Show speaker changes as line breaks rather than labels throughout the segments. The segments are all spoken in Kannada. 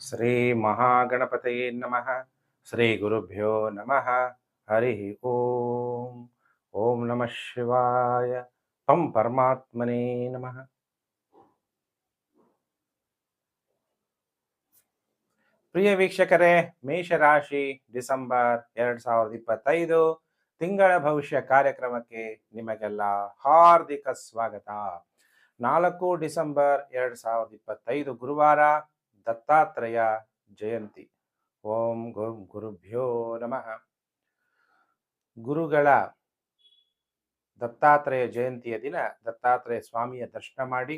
ಶ್ರೀ ಮಹಾಗಣಪತಯೇ ನಮಃ. ಶ್ರೀ ಗುರುಭ್ಯೋ ನಮಃ. ಹರಿ ಓಂ. ಓಂ ನಮಃ ಶಿವಾಯ. ಪಂ ಪರಮಾತ್ಮನೇ ನಮಃ. ಪ್ರಿಯ ವೀಕ್ಷಕರೇ, ಮೇಷರಾಶಿ ಡಿಸೆಂಬರ್ ಎರಡ್ ಸಾವಿರದ ಇಪ್ಪತ್ತೈದು ತಿಂಗಳ ಭವಿಷ್ಯ ಕಾರ್ಯಕ್ರಮಕ್ಕೆ ನಿಮಗೆಲ್ಲ ಹಾರ್ದಿಕ ಸ್ವಾಗತ. ನಾಲ್ಕು ಡಿಸೆಂಬರ್ ಎರಡ್ ಸಾವಿರದ ಇಪ್ಪತ್ತೈದು ಗುರುವಾರ ದತ್ತಾತ್ರೇಯ ಜಯಂತಿ. ಓಂ ಗುರು ಗುರುಭ್ಯೋ ನಮಃ. ಗುರುಗಳ ದತ್ತಾತ್ರೇಯ ಜಯಂತಿಯ ದಿನ ದತ್ತಾತ್ರೇಯ ಸ್ವಾಮಿಯ ದರ್ಶನ ಮಾಡಿ,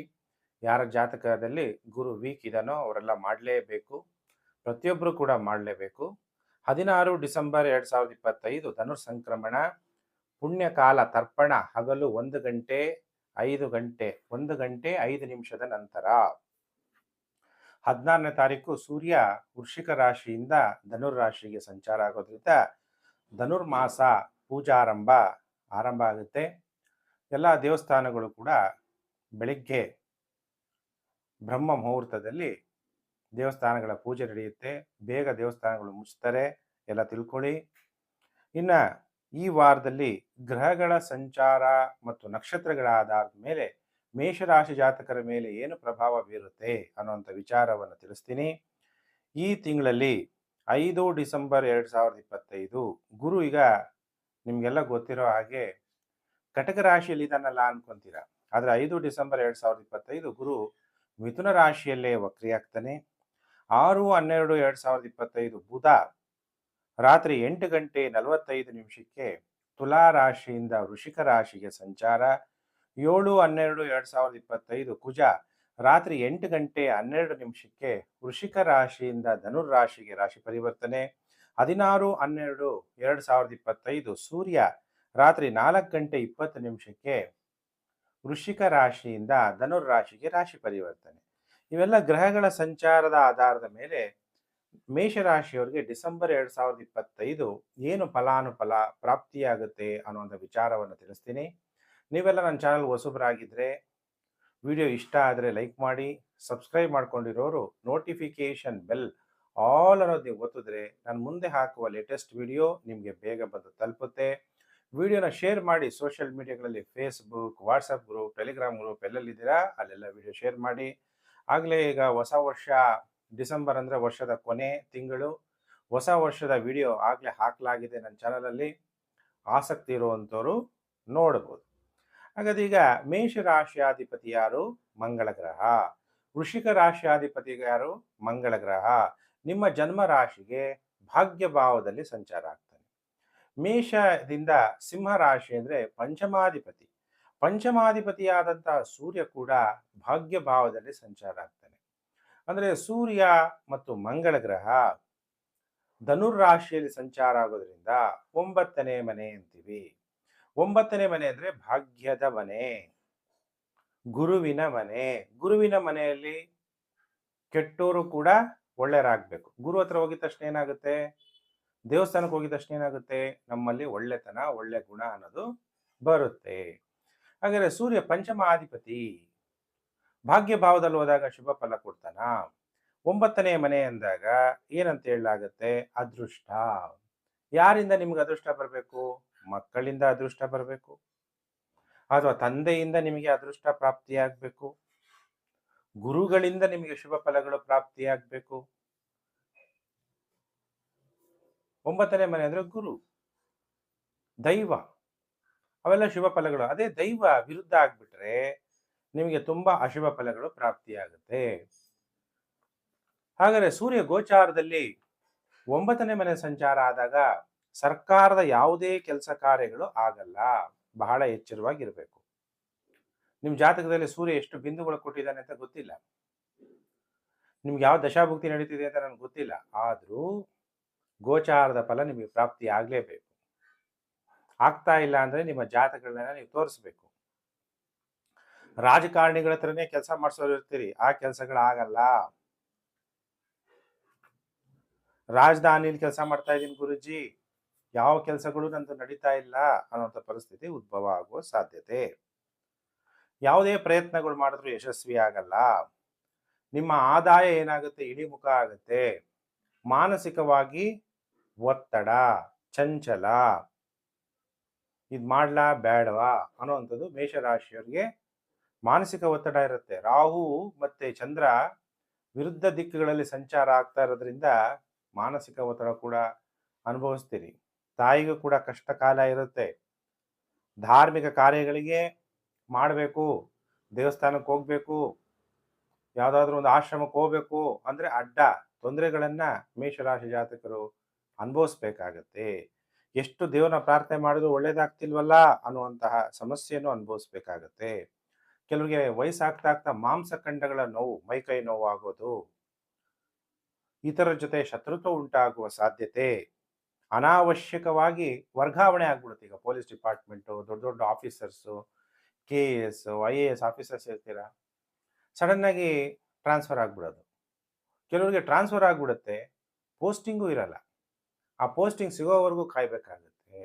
ಯಾರ ಜಾತಕದಲ್ಲಿ ಗುರು ವೀಕ್ ಇದನೋ ಅವರೆಲ್ಲ ಮಾಡಲೇಬೇಕು ಪ್ರತಿಯೊಬ್ಬರು ಕೂಡ ಮಾಡಲೇಬೇಕು. ಹದಿನಾರು ಡಿಸೆಂಬರ್ ಎರಡು ಸಾವಿರದ ಇಪ್ಪತ್ತೈದು ಧನುರ್ ಸಂಕ್ರಮಣ, ಪುಣ್ಯಕಾಲ ತರ್ಪಣ, ಹಗಲು ಒಂದು ಗಂಟೆ, ಐದು ಗಂಟೆ, ಒಂದು ಗಂಟೆ, ಐದು ನಿಮಿಷದ ನಂತರ. ಹದಿನಾರನೇ ತಾರೀಕು ಸೂರ್ಯ ವೃಷಿಕ ರಾಶಿಯಿಂದ ಧನುರ್ ರಾಶಿಗೆ ಸಂಚಾರ ಆಗೋದ್ರಿಂದ ಧನುರ್ಮಾಸ ಪೂಜಾರಂಭ ಆರಂಭ ಆಗುತ್ತೆ. ಎಲ್ಲ ದೇವಸ್ಥಾನಗಳು ಕೂಡ ಬೆಳಿಗ್ಗೆ ಬ್ರಹ್ಮ ಮುಹೂರ್ತದಲ್ಲಿ ದೇವಸ್ಥಾನಗಳ ಪೂಜೆ ನಡೆಯುತ್ತೆ. ಬೇಗ ದೇವಸ್ಥಾನಗಳು ಮುಚ್ತಾರೆ. ಎಲ್ಲ ತಿಳ್ಕೊಳ್ಳಿ. ಇನ್ನು ಈ ವಾರದಲ್ಲಿ ಗ್ರಹಗಳ ಸಂಚಾರ ಮತ್ತು ನಕ್ಷತ್ರಗಳ ಆಧಾರದ ಮೇಲೆ ಮೇಷರಾಶಿ ಜಾತಕರ ಮೇಲೆ ಏನು ಪ್ರಭಾವ ಬೀರುತ್ತೆ ಅನ್ನುವಂಥ ವಿಚಾರವನ್ನು ತಿಳಿಸ್ತೀನಿ. ಈ ತಿಂಗಳಲ್ಲಿ ಐದು ಡಿಸೆಂಬರ್ ಎರಡು ಸಾವಿರದ ಇಪ್ಪತ್ತೈದು ಗುರು ಈಗ ನಿಮಗೆಲ್ಲ ಗೊತ್ತಿರೋ ಹಾಗೆ ಕಟಕ ರಾಶಿಯಲ್ಲಿ ಇದನ್ನಲ್ಲ ಅನ್ಕೊಂತೀರ. ಆದರೆ ಐದು ಡಿಸೆಂಬರ್ ಎರಡು ಸಾವಿರದ ಇಪ್ಪತ್ತೈದು ಗುರು ಮಿಥುನ ರಾಶಿಯಲ್ಲೇ ವಕ್ರಿಯಾಗ್ತಾನೆ. ಆರು ಹನ್ನೆರಡು ಎರಡು ಸಾವಿರದ ಇಪ್ಪತ್ತೈದು ಬುಧ ರಾತ್ರಿ ಎಂಟು ಗಂಟೆ ನಲವತ್ತೈದು ನಿಮಿಷಕ್ಕೆ ತುಲಾ ರಾಶಿಯಿಂದ ವೃಷಿಕ ರಾಶಿಗೆ ಸಂಚಾರ. ಏಳು ಹನ್ನೆರಡು, ಎರಡು ಸಾವಿರದ ಇಪ್ಪತ್ತೈದು ಕುಜ. ರಾತ್ರಿ ಎಂಟು ಗಂಟೆ ಹನ್ನೆರಡು ನಿಮಿಷಕ್ಕೆ ವೃಷಿಕ ರಾಶಿಯಿಂದ ಧನುರ್ ರಾಶಿಗೆ ರಾಶಿ ಪರಿವರ್ತನೆ. ಹದಿನಾರು, ಹನ್ನೆರಡು, ಎರಡು ಸಾವಿರದ ಇಪ್ಪತ್ತೈದು ಸೂರ್ಯ. ರಾತ್ರಿ ನಾಲ್ಕು ಗಂಟೆ ಇಪ್ಪತ್ತು ನಿಮಿಷಕ್ಕೆ ವೃಷಿಕ ರಾಶಿಯಿಂದ ಧನುರ್ ರಾಶಿಗೆ ರಾಶಿ ಪರಿವರ್ತನೆ. ಇವೆಲ್ಲ ಗ್ರಹಗಳ ಸಂಚಾರದ ಆಧಾರದ ಮೇಲೆ ಮೇಷರಾಶಿಯವರಿಗೆ ಡಿಸೆಂಬರ್ ಎರಡ್ ಸಾವಿರದ ಇಪ್ಪತ್ತೈದು ಏನು ಫಲಾನುಫಲ, ಪ್ರಾಪ್ತಿಯಾಗುತ್ತೆ ಅನ್ನುವಂಥ ವಿಚಾರವನ್ನು ತಿಳಿಸ್ತೀನಿ. ನೀವೆಲ್ಲ ನನ್ನ ಚಾನಲ್ ಹೊಸಬರಾಗಿದ್ದರೆ ವಿಡಿಯೋ ಇಷ್ಟ ಆದರೆ ಲೈಕ್ ಮಾಡಿ, ಸಬ್ಸ್ಕ್ರೈಬ್ ಮಾಡ್ಕೊಂಡಿರೋರು ನೋಟಿಫಿಕೇಷನ್ ಬೆಲ್ ಆಲ್ ಅನ್ನೋದು ನೀವು ಗೊತ್ತಿದ್ರೆ ನಾನು ಮುಂದೆ ಹಾಕುವ ಲೇಟೆಸ್ಟ್ ವಿಡಿಯೋ ನಿಮಗೆ ಬೇಗ ಬಂದು ತಲುಪುತ್ತೆ. ವಿಡಿಯೋನ ಶೇರ್ ಮಾಡಿ social ಮೀಡಿಯಾಗಳಲ್ಲಿ Facebook, WhatsApp group, Telegram group ಎಲ್ಲೆಲ್ಲಿದ್ದೀರಾ ಅಲ್ಲೆಲ್ಲ ವಿಡಿಯೋ ಶೇರ್ ಮಾಡಿ. ಆಗಲೇ ಈಗ ಹೊಸ ವರ್ಷ, ಡಿಸೆಂಬರ್ ಅಂದರೆ ವರ್ಷದ ಕೊನೆ ತಿಂಗಳು. ಹೊಸ ವರ್ಷದ ವಿಡಿಯೋ ಆಗಲೇ ಹಾಕಲಾಗಿದೆ ನನ್ನ ಚಾನಲಲ್ಲಿ. ಆಸಕ್ತಿ ಇರುವಂಥವರು ನೋಡ್ಬೋದು. ಹಾಗಾದ್ರೆ ಈಗ ಮೇಷ ರಾಶಿಯಾಧಿಪತಿ ಯಾರು? ಮಂಗಳ ಗ್ರಹ. ವೃಷಿಕ ರಾಶಿಯಾಧಿಪತಿ ಯಾರು? ಮಂಗಳ ಗ್ರಹ. ನಿಮ್ಮ ಜನ್ಮ ರಾಶಿಗೆ ಭಾಗ್ಯ ಭಾವದಲ್ಲಿ ಸಂಚಾರ ಆಗ್ತಾನೆ. ಮೇಷದಿಂದ ಸಿಂಹ ರಾಶಿ ಅಂದರೆ ಪಂಚಮಾಧಿಪತಿ. ಪಂಚಮಾಧಿಪತಿಯಾದಂಥ ಸೂರ್ಯ ಕೂಡ ಭಾಗ್ಯ ಭಾವದಲ್ಲಿ ಸಂಚಾರ ಆಗ್ತಾನೆ. ಅಂದರೆ ಸೂರ್ಯ ಮತ್ತು ಮಂಗಳ ಗ್ರಹ ಧನುರ್ ರಾಶಿಯಲ್ಲಿ ಸಂಚಾರ ಆಗೋದ್ರಿಂದ ಒಂಬತ್ತನೇ ಮನೆ ಅಂತೀವಿ. ಒಂಬತ್ತನೇ ಮನೆ ಅಂದರೆ ಭಾಗ್ಯದ ಮನೆ. ಗುರುವಿನ ಮನೆ. ಗುರುವಿನ ಮನೆಯಲ್ಲಿ ಕೆಟ್ಟೋರು ಕೂಡ ಒಳ್ಳೆಯರಾಗಬೇಕು. ಗುರು ಹತ್ರ ಹೋಗಿದ ತಕ್ಷಣ ಏನಾಗುತ್ತೆ? ದೇವಸ್ಥಾನಕ್ಕೆ ಹೋಗಿದ ತಕ್ಷಣ ಏನಾಗುತ್ತೆ? ನಮ್ಮಲ್ಲಿ ಒಳ್ಳೆತನ, ಒಳ್ಳೆ ಗುಣ ಅನ್ನೋದು ಬರುತ್ತೆ. ಹಾಗಾದ್ರೆ ಸೂರ್ಯ ಪಂಚಮಾಧಿಪತಿ ಭಾಗ್ಯ ಭಾವದಲ್ಲಿ ಹೋದಾಗ ಶುಭ ಫಲ ಕೊಡ್ತಾನ. ಒಂಬತ್ತನೇ ಮನೆ ಅಂದಾಗ ಏನಂತ ಹೇಳಲಾಗುತ್ತೆ? ಅದೃಷ್ಟ. ಯಾರಿಂದ ನಿಮ್ಗೆ ಅದೃಷ್ಟ ಬರಬೇಕು? ಮಕ್ಕಳಿಂದ ಅದೃಷ್ಟ ಬರಬೇಕು. ಅಥವಾ ತಂದೆಯಿಂದ ನಿಮಗೆ ಅದೃಷ್ಟ ಪ್ರಾಪ್ತಿಯಾಗಬೇಕು. ಗುರುಗಳಿಂದ ನಿಮಗೆ ಶುಭ ಫಲಗಳು ಪ್ರಾಪ್ತಿಯಾಗಬೇಕು. ಒಂಬತ್ತನೇ ಮನೆ ಅಂದ್ರೆ ಗುರು. ದೈವ. ಅವೆಲ್ಲ ಶುಭ ಫಲಗಳು. ಅದೇ ದೈವ ವಿರುದ್ಧ ಆಗ್ಬಿಟ್ರೆ ನಿಮಗೆ ತುಂಬಾ ಅಶುಭ ಫಲಗಳು ಪ್ರಾಪ್ತಿಯಾಗುತ್ತೆ. ಹಾಗಾದ್ರೆ ಸೂರ್ಯ ಗೋಚಾರದಲ್ಲಿ ಒಂಬತ್ತನೇ ಮನೆ ಸಂಚಾರ ಆದಾಗ ಸರ್ಕಾರದ ಯಾವುದೇ ಕೆಲಸ ಕಾರ್ಯಗಳು ಆಗಲ್ಲ. ಬಹಳ ಎಚ್ಚರವಾಗಿರಬೇಕು. ನಿಮ್ಮ ಜಾತಕದಲ್ಲಿ ಸೂರ್ಯ ಎಷ್ಟು ಬಿಂದುಗಳು ಕೊಟ್ಟಿದ್ದಾನೆ ಅಂತ ಗೊತ್ತಿಲ್ಲ. ನಿಮ್ಗೆ ಯಾವ ದಶಾಭುಕ್ತಿ ನಡೀತಿದೆ ಅಂತ ನನಗೆ ಗೊತ್ತಿಲ್ಲ. ಆದರೂ ಗೋಚಾರದ ಫಲ ನಿಮಗೆ ಪ್ರಾಪ್ತಿ ಆಗಲೇಬೇಕು. ಆಗ್ತಾ ಇಲ್ಲ ಅಂದ್ರೆ ನಿಮ್ಮ ಜಾತಕಗಳನ್ನ ನೀವು ತೋರಿಸ್ಬೇಕು. ರಾಜಕಾರಣಿಗಳ ಹತ್ರನೇ ಕೆಲಸ ಮಾಡಿಸೋರು ಇರ್ತೀರಿ. ಆ ಕೆಲಸಗಳಾಗಲ್ಲ ರಾಜಧಾನಿಯಲ್ಲಿ ಕೆಲಸ ಮಾಡ್ತಾ ಇದ್ದೀನಿ ಗುರುಜಿ. ಯಾವ ಕೆಲಸಗಳು ನಂದು ನಡೀತಾ ಇಲ್ಲ ಅನ್ನೋಂಥ ಪರಿಸ್ಥಿತಿ ಉದ್ಭವ ಆಗುವ ಸಾಧ್ಯತೆ. ಯಾವುದೇ ಪ್ರಯತ್ನಗಳು ಮಾಡಿದ್ರು ಯಶಸ್ವಿ ಆಗಲ್ಲ. ನಿಮ್ಮ ಆದಾಯ ಏನಾಗುತ್ತೆ? ಇಳಿಮುಖ ಆಗುತ್ತೆ. ಮಾನಸಿಕವಾಗಿ ಒತ್ತಡ, ಚಂಚಲ. ಇದು ಮಾಡ್ಲಾ? ಬೇಡವಾ ಅನ್ನೋವಂಥದ್ದು ಮೇಷರಾಶಿಯವರಿಗೆ ಮಾನಸಿಕ ಒತ್ತಡ ಇರುತ್ತೆ. ರಾಹು ಮತ್ತೆ ಚಂದ್ರ ವಿರುದ್ಧ ದಿಕ್ಕುಗಳಲ್ಲಿ ಸಂಚಾರ ಆಗ್ತಾ ಇರೋದ್ರಿಂದ ಮಾನಸಿಕ ಒತ್ತಡ ಕೂಡ ಅನುಭವಿಸ್ತೀರಿ. ತಾಯಿಗೂ ಕೂಡ ಕಷ್ಟ ಕಾಲ ಇರುತ್ತೆ. ಧಾರ್ಮಿಕ ಕಾರ್ಯಗಳಿಗೆ ಮಾಡಬೇಕು, ದೇವಸ್ಥಾನಕ್ಕೆ ಹೋಗ್ಬೇಕು, ಯಾವುದಾದ್ರೂ ಒಂದು ಆಶ್ರಮಕ್ಕೆ ಹೋಗ್ಬೇಕು ಅಂದ್ರೆ ಅಡ್ಡ ತೊಂದರೆಗಳನ್ನ ಮೇಷರಾಶಿ ಜಾತಕರು ಅನುಭವಿಸ್ಬೇಕಾಗತ್ತೆ. ಎಷ್ಟು ದೇವನ ಪ್ರಾರ್ಥನೆ ಮಾಡಿದ್ರು ಒಳ್ಳೇದಾಗ್ತಿಲ್ವಲ್ಲ ಅನ್ನುವಂತಹ ಸಮಸ್ಯೆಯನ್ನು ಅನುಭವಿಸ್ಬೇಕಾಗತ್ತೆ. ಕೆಲವರಿಗೆ ವಯಸ್ಸಾಗ್ತಾ ಆಗ್ತಾ ಮಾಂಸಖಂಡಗಳ ನೋವು ಮೈಕೈ ನೋವು ಆಗೋದು ಇತರ ಜೊತೆ ಶತ್ರುತ್ವ ಉಂಟಾಗುವ ಸಾಧ್ಯತೆ. ಅನಾವಶ್ಯಕವಾಗಿ ವರ್ಗಾವಣೆ ಆಗ್ಬಿಡುತ್ತೆ. ಈಗ ಪೊಲೀಸ್ ಡಿಪಾರ್ಟ್ಮೆಂಟು, ದೊಡ್ಡ ದೊಡ್ಡ officers, K S I A S officers ಇರ್ತೀರ? ಸಡನ್ ಆಗಿ ಟ್ರಾನ್ಸ್ಫರ್ ಆಗ್ಬಿಡೋದು. ಕೆಲವರಿಗೆ ಟ್ರಾನ್ಸ್ಫರ್ ಆಗ್ಬಿಡುತ್ತೆ, ಪೋಸ್ಟಿಂಗು ಇರಲ್ಲ. ಆ ಪೋಸ್ಟಿಂಗ್ ಸಿಗೋವರೆಗೂ ಕಾಯಬೇಕಾಗುತ್ತೆ.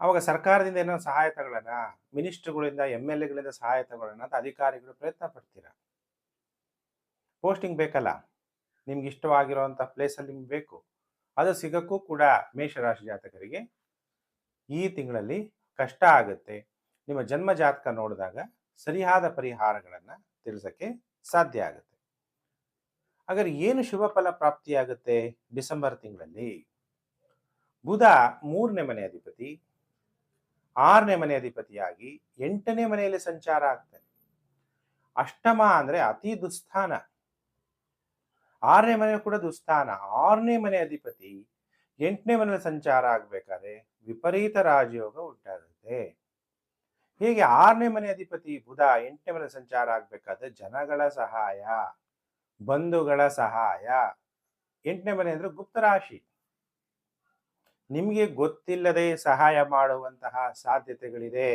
ಅವಾಗ ಸರ್ಕಾರದಿಂದ ಏನೋ ಸಹಾಯ ತಗೊಳ್ಳೋಣ ಮಿನಿಸ್ಟ್ರುಗಳಿಂದ, ಎಂ ಎಲ್ ಎಗಳಿಂದ ಸಹಾಯ ತಗೊಳ್ಳೋಣ ಅಂತ ಅಧಿಕಾರಿಗಳು ಪ್ರಯತ್ನ ಪಡ್ತೀರ? ಪೋಸ್ಟಿಂಗ್ ಬೇಕಲ್ಲ. ನಿಮ್ಗೆ ಇಷ್ಟವಾಗಿರುವಂಥ ಪ್ಲೇಸಲ್ಲಿ ನಿಮ್ಗೆ ಬೇಕು. ಅದು ಸಿಗಕ್ಕೂ ಕೂಡ ಮೇಷರಾಶಿ ಜಾತಕರಿಗೆ ಈ ತಿಂಗಳಲ್ಲಿ ಕಷ್ಟ ಆಗುತ್ತೆ. ನಿಮ್ಮ ಜನ್ಮ ಜಾತಕ ನೋಡಿದಾಗ ಸರಿಯಾದ ಪರಿಹಾರಗಳನ್ನು ತಿಳಿಸಕ್ಕೆ ಸಾಧ್ಯ ಆಗುತ್ತೆ. ಹಾಗಾದ್ರೆ ಏನು ಶುಭ ಫಲ ಪ್ರಾಪ್ತಿಯಾಗುತ್ತೆ ಡಿಸೆಂಬರ್ ತಿಂಗಳಲ್ಲಿ? ಬುಧ ಮೂರನೇ ಮನೆ ಅಧಿಪತಿ, ಆರನೇ ಮನೆ ಅಧಿಪತಿಯಾಗಿ ಎಂಟನೇ ಮನೆಯಲ್ಲಿ ಸಂಚಾರ ಆಗ್ತಾನೆ. ಅಷ್ಟಮ ಅಂದ್ರೆ ಅತಿ ದುಸ್ಥಾನ. ಆರನೇ ಮನೆ ಕೂಡ ದುಸ್ಥಾನ. ಆರನೇ ಮನೆ ಅಧಿಪತಿ ಎಂಟನೇ ಮನೆಯಲ್ಲಿ ಸಂಚಾರ ಆಗ್ಬೇಕಾದ್ರೆ ವಿಪರೀತ ರಾಜಯೋಗ ಉಂಟಾಗುತ್ತೆ. ಹೀಗೆ ಆರನೇ ಮನೆ ಅಧಿಪತಿ ಬುಧ ಎಂಟನೇ ಮನೆ ಸಂಚಾರ ಆಗ್ಬೇಕಾದ್ರೆ ಜನಗಳ ಸಹಾಯ, ಬಂಧುಗಳ ಸಹಾಯ. ಎಂಟನೇ ಮನೆ ಅಂದ್ರೆ ಗುಪ್ತರಾಶಿ ನಿಮಗೆ ಗೊತ್ತಿಲ್ಲದೆ ಸಹಾಯ ಮಾಡುವಂತಹ ಸಾಧ್ಯತೆಗಳಿದೆ.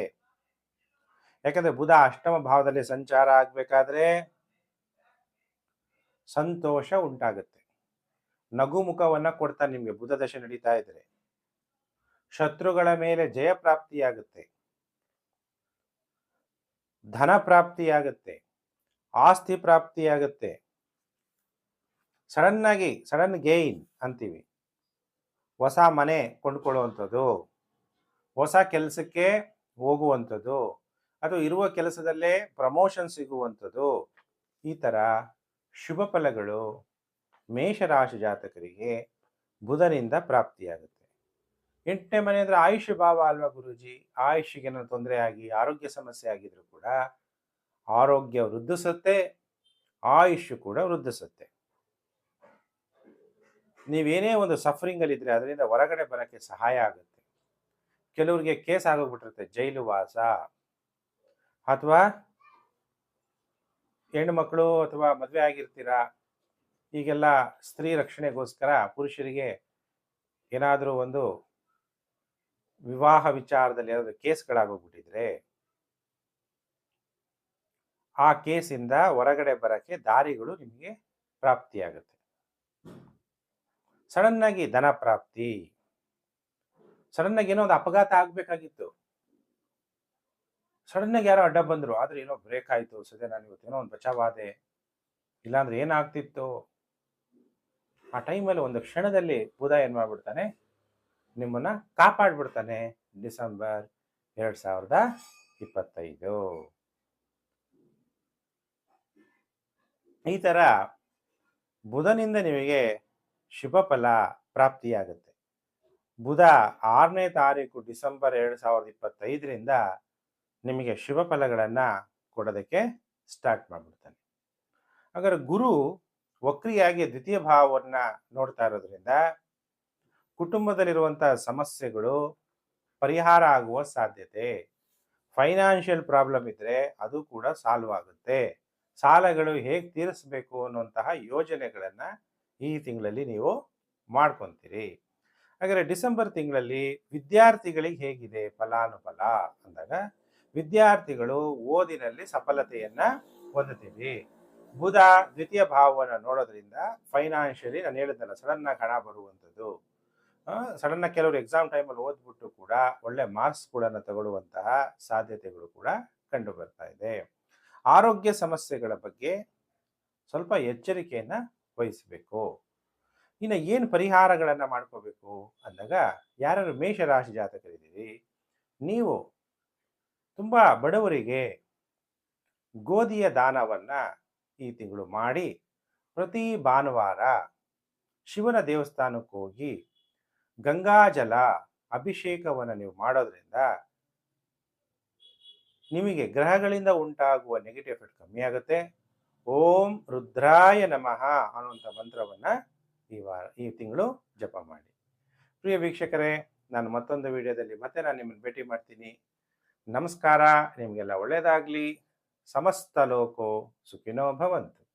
ಯಾಕಂದ್ರೆ ಬುಧ ಅಷ್ಟಮ ಭಾವದಲ್ಲಿ ಸಂಚಾರ ಆಗ್ಬೇಕಾದ್ರೆ ಸಂತೋಷ ಉಂಟಾಗುತ್ತೆ. ನಗುಮುಖವನ್ನ ಕೊಡ್ತಾ ನಿಮಗೆ ಬುಧ ದಶೆ ನಡೀತಾ ಇದ್ರೆ ಶತ್ರುಗಳ ಮೇಲೆ ಜಯ ಪ್ರಾಪ್ತಿಯಾಗುತ್ತೆ. ಧನ ಪ್ರಾಪ್ತಿಯಾಗುತ್ತೆ. ಆಸ್ತಿ ಪ್ರಾಪ್ತಿಯಾಗುತ್ತೆ. ಸಡನ್ ಆಗಿ, ಸಡನ್ ಗೇನ್ ಅಂತೀವಿ. ಹೊಸ ಮನೆ ಕೊಂಡ್ಕೊಳ್ಳುವಂಥದ್ದು, ಹೊಸ ಕೆಲಸಕ್ಕೆ ಹೋಗುವಂಥದ್ದು, ಅಥವಾ ಇರುವ ಕೆಲಸದಲ್ಲೇ ಪ್ರಮೋಷನ್ ಸಿಗುವಂಥದ್ದು, ಈ ಥರ ಶುಭ ಫಲಗಳು ಮೇಷರಾಶಿ ಜಾತಕರಿಗೆ ಬುಧನಿಂದ ಪ್ರಾಪ್ತಿಯಾಗುತ್ತೆ. ಎಂಟನೇ ಮನೆ ಅಂದರೆ ಆಯುಷ್ ಭಾವ ಅಲ್ವಾ ಗುರುಜಿ? ಆಯುಷ್ಗೆ ಏನಾದ್ರು ತೊಂದರೆ ಆಗಿ, ಆರೋಗ್ಯ ಸಮಸ್ಯೆ ಆಗಿದ್ರು ಕೂಡ ಆರೋಗ್ಯ ವೃದ್ಧಿಸುತ್ತೆ, ಆಯುಷ್ಯ ಕೂಡ ವೃದ್ಧಿಸುತ್ತೆ. ನೀವೇನೇ ಒಂದು ಸಫರಿಂಗ್ ಅಲ್ಲಿ ಇದ್ರೆ ಅದರಿಂದ ಹೊರಗಡೆ ಬರಕ್ಕೆ ಸಹಾಯ ಆಗುತ್ತೆ. ಕೆಲವರಿಗೆ ಕೇಸ್ ಆಗೋಗ್ಬಿಟ್ಟಿರುತ್ತೆ, ಜೈಲು ವಾಸ, ಅಥವಾ ಹೆಣ್ಣು ಮಕ್ಕಳು ಅಥವಾ ಮದುವೆ ಆಗಿರ್ತೀರಾ? ಈಗೆಲ್ಲ ಸ್ತ್ರೀ ರಕ್ಷಣೆಗೋಸ್ಕರ ಪುರುಷರಿಗೆ ಏನಾದರೂ ಒಂದು ವಿವಾಹ ವಿಚಾರದಲ್ಲಿ ಏನಾದರೂ ಕೇಸ್ಗಳಾಗೋಗ್ಬಿಟ್ಟಿದ್ರೆ ಆ ಕೇಸಿಂದ ಹೊರಗಡೆ ಬರೋಕ್ಕೆ ದಾರಿಗಳು ನಿಮಗೆ ಪ್ರಾಪ್ತಿಯಾಗುತ್ತೆ. ಸಡನ್ನಾಗಿ ಧನ ಪ್ರಾಪ್ತಿ, ಸಡನ್ನಾಗಿ ಏನೋ ಒಂದು ಅಪಘಾತ ಆಗ್ಬೇಕಾಗಿತ್ತು. ಸಡನ್ ಆಗಿ ಯಾರೋ ಅಡ್ಡ ಬಂದ್ರು. ಆದ್ರೆ ಏನೋ ಬ್ರೇಕ್ ಆಯ್ತು. ಸದ್ಯ ನಾನು ಇವತ್ತು ಏನೋ ಒಂದು ಬಚಾವಾದೆ ಇಲ್ಲಾಂದ್ರೆ ಏನಾಗ್ತಿತ್ತು? ಆ ಟೈಮಲ್ಲಿ ಒಂದು ಕ್ಷಣದಲ್ಲಿ ಬುಧ ಏನು ಮಾಡ್ಬಿಡ್ತಾನೆ? ನಿಮ್ಮನ್ನ ಕಾಪಾಡ್ಬಿಡ್ತಾನೆ. ಡಿಸೆಂಬರ್ ಎರಡ್ ಸಾವಿರದ ಇಪ್ಪತ್ತೈದು. ಈ ತರ ಬುಧನಿಂದ ನಿಮಗೆ ಶುಭ ಫಲ ಪ್ರಾಪ್ತಿಯಾಗುತ್ತೆ. ಬುಧ ಆರನೇ ತಾರೀಕು ಡಿಸೆಂಬರ್ ಎರಡು ಸಾವಿರದ ಇಪ್ಪತ್ತೈದರಿಂದ ನಿಮಗೆ ಶುಭ ಫಲಗಳನ್ನು ಕೊಡೋದಕ್ಕೆ ಸ್ಟಾರ್ಟ್ ಮಾಡಿಬಿಡ್ತಾನೆ. ಹಾಗಾದ್ರೆ ಗುರು ವಕ್ರಿಯಾಗಿ ದ್ವಿತೀಯ ಭಾವವನ್ನು ನೋಡ್ತಾ ಇರೋದ್ರಿಂದ ಕುಟುಂಬದಲ್ಲಿರುವಂಥ ಸಮಸ್ಯೆಗಳು ಪರಿಹಾರ ಆಗುವ ಸಾಧ್ಯತೆ. ಫೈನಾನ್ಷಿಯಲ್ ಪ್ರಾಬ್ಲಮ್ ಇದ್ರೆ ಅದು ಕೂಡ ಸಾಲ್ವ್ ಆಗುತ್ತೆ. ಸಾಲಗಳು ಹೇಗೆ ತೀರಿಸಬೇಕು ಅನ್ನುವಂತಹ ಯೋಜನೆಗಳನ್ನ ಈ ತಿಂಗಳಲ್ಲಿ ನೀವು ಮಾಡ್ಕೊತೀರಿ. ಹಾಗಾದರೆ ಡಿಸೆಂಬರ್ ತಿಂಗಳಲ್ಲಿ ವಿದ್ಯಾರ್ಥಿಗಳಿಗೆ ಹೇಗಿದೆ ಫಲಾನುಫಲ ಅಂದಾಗ ವಿದ್ಯಾರ್ಥಿಗಳು ಓದಿನಲ್ಲಿ ಸಫಲತೆಯನ್ನ ಹೊಂದುತ್ತೀರಿ ಬುಧ ದ್ವಿತೀಯ ಭಾವವನ್ನು ನೋಡೋದ್ರಿಂದ ಫೈನಾನ್ಷಿಯಲಿ ನಾನು ಹೇಳಿದ್ನಲ್ಲ ಸಡನ್ ಆಗಿ ಹಣ ಬರುವಂಥದ್ದು. ಸಡನ್ ಕೆಲವರು ಎಕ್ಸಾಮ್ ಟೈಮಲ್ಲಿ ಓದ್ಬಿಟ್ಟು ಕೂಡ ಒಳ್ಳೆ ಮಾರ್ಕ್ಸ್ ಕೂಡ ತಗೊಳ್ಳುವಂತಹ ಸಾಧ್ಯತೆಗಳು ಕೂಡ ಕಂಡು ಬರ್ತಾ ಇದೆ. ಆರೋಗ್ಯ ಸಮಸ್ಯೆಗಳ ಬಗ್ಗೆ ಸ್ವಲ್ಪ ಎಚ್ಚರಿಕೆಯನ್ನ ವಹಿಸಬೇಕು. ಇನ್ನು ಏನು ಪರಿಹಾರಗಳನ್ನು ಮಾಡ್ಕೋಬೇಕು? ಅಂದಾಗ ಯಾರು ಮೇಷರಾಶಿ ಜಾತಕರಿದ್ದೀರಿ, ನೀವು ತುಂಬ ಬಡವರಿಗೆ ಗೋಧಿಯ ದಾನವನ್ನು ಈ ತಿಂಗಳು ಮಾಡಿ ಪ್ರತಿ ಭಾನುವಾರ ಶಿವನ ದೇವಸ್ಥಾನಕ್ಕೆ ಹೋಗಿ ಗಂಗಾಜಲ ಅಭಿಷೇಕವನ್ನು ನೀವು ಮಾಡೋದ್ರಿಂದ ನಿಮಗೆ ಗ್ರಹಗಳಿಂದ ಉಂಟಾಗುವ ನೆಗೆಟಿವ್ ಎಫೆಕ್ಟ್ ಕಮ್ಮಿ ಆಗುತ್ತೆ. ಓಂ ರುದ್ರಾಯ ನಮಃ ಅನ್ನುವಂಥ ಮಂತ್ರವನ್ನು ಈ ವಾರ, ಈ ತಿಂಗಳು ಜಪ ಮಾಡಿ. ಪ್ರಿಯ ವೀಕ್ಷಕರೇ, ನಾನು ಮತ್ತೊಂದು ವಿಡಿಯೋದಲ್ಲಿ ಮತ್ತೆ ನಾನು ನಿಮ್ಮನ್ನು ಭೇಟಿ ಮಾಡ್ತೀನಿ. ನಮಸ್ಕಾರ ನಿಮಗೆಲ್ಲ ಒಳ್ಳೆಯದಾಗಲಿ. ಸಮಸ್ತ ಲೋಕೋ ಸುಖಿನೋ ಭವಂತು.